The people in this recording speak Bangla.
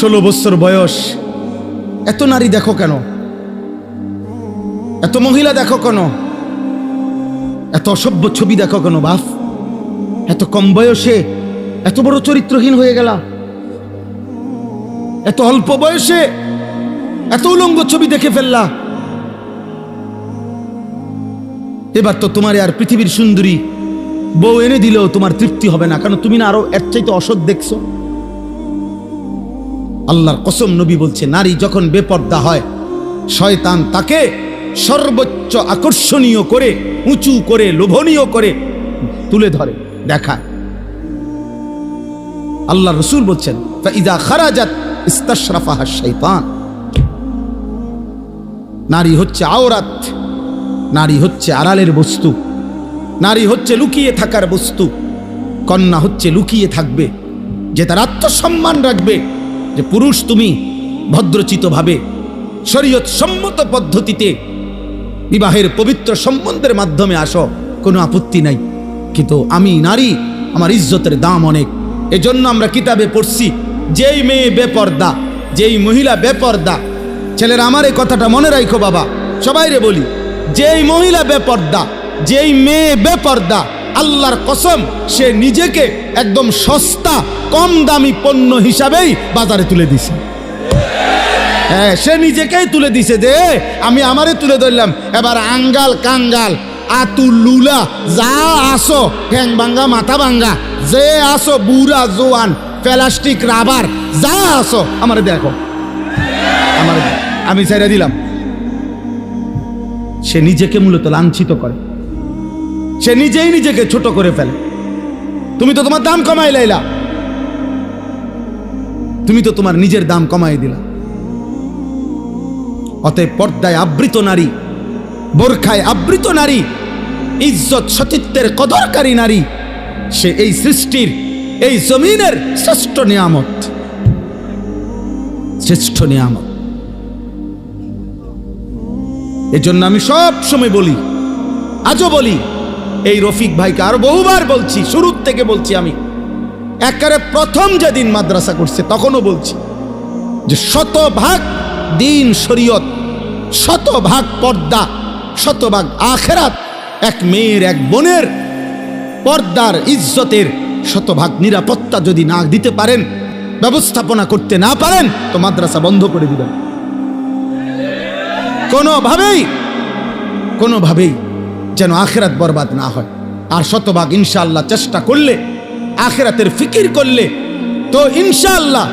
ষোলো বছর বয়স। এত নারী দেখো কেন? এত মহিলা দেখো কেন? এত অসভ্য ছবি দেখো কেন, বাফ? এত কম বয়সে এত বড় চরিত্রহীন হয়ে গেলা? এত অল্প বয়সে এত উলঙ্গ ছবি দেখে ফেললা? এবার তো তোমার আর পৃথিবীর সুন্দরী বউ এনে দিলেও তোমার তৃপ্তি হবে না, কারণ তুমি না আরও এর চাইতে অসৎ দেখছ। আল্লাহর কসম নবী বলছে, নারী যখন বেপর্দা হয়, শয়তান তাকে সর্বোচ্চ আকর্ষণীয় করে, উঁচু করে, লোভনীয় করে তুলে ধরে, দেখায়। আল্লাহ রসুল বলছেন নারী হচ্ছে আওরাত, নারী হচ্ছে আড়ালের বস্তু, নারী হচ্ছে লুকিয়ে থাকার বস্তু, কন্যা হচ্ছে লুকিয়ে থাকবে, যে তার আত্মসম্মান রাখবে। যে পুরুষ তুমি ভদ্রচিতভাবে শরীয়ত সম্মত পদ্ধতিতে বিবাহের পবিত্র সম্বন্ধের মাধ্যমে আসো, কোনো আপত্তি নাই। কিন্তু আমি নারী, আমার ইজ্জতের দাম অনেক। এজন্য আমরা কিতাবে পড়ছি, যেই মেয়ে বেপর্দা, যেই মহিলা বেপর্দা, ছেলেরা আমার এই কথাটা মনে রাখো বাবা, সবাইরে বলি, যেই মহিলা বেপর্দা, যেই মেয়ে বেপর্দা আল্লাহর কসম, সে নিজেকে একদম সস্তা, কম দামি পণ্য হিসাবেই বাজারে তুলে দিছে। হ্যাঁ সে নিজেকেই তুলে দিছে যে আমি আমারে তুলে ধরলাম। এবার আঙ্গাল, কাঙ্গাল আতুল লুলা, যা আসো ঠ্যাং ভাঙ্গা মাথা ভাঙ্গা যে আসো, বুড়া, জোয়ান, প্লাস্টিক, রাবার, যা আসো, আমারে দেখো। আমার আমি ছেড়ে দিলাম। সে নিজেকে মূলত লাঞ্ছিত করে। সে নিজেই নিজেকে ছোট করে ফেলে। তুমি তো তোমার দাম কমাই লাইলা। তুমি তো তোমার নিজের দাম কমাই দিলা। অতএব পর্দায় আবৃত নারী, বোরখায় আবৃত নারী, ইজ্জত সতীত্বের কদরকারী নারী, সে এই সৃষ্টির, এই জমিনের শ্রেষ্ঠ নিয়ামত। শ্রেষ্ঠ নিয়ামত। এজন্য আমি সব সময় বলি, আজও বলি এই রফিক ভাইকে আরও বহুবার বলছি, শুরুর থেকে বলছি আমি। একেবারে প্রথম যেদিন মাদ্রাসা করছে, তখনও বলছি যে শতভাগ দিন শরীয়ত, শতভাগ পর্দা, শতভাগ আখেরাত, এক মেয়ের, এক বোনের পর্দার ইজ্জতের শতভাগ নিরাপত্তা যদি না দিতে পারেন, ব্যবস্থাপনা করতে না পারেন, তো মাদ্রাসা বন্ধ করে দিবেন। কোনোভাবেই কোনোভাবেই যেন আখেরাত বরবাদ না হয়। আর শতভাগ ইনশাল্লাহ চেষ্টা করলে, আখেরাতের ফিকির করলে, তো ইনশাআল্লাহ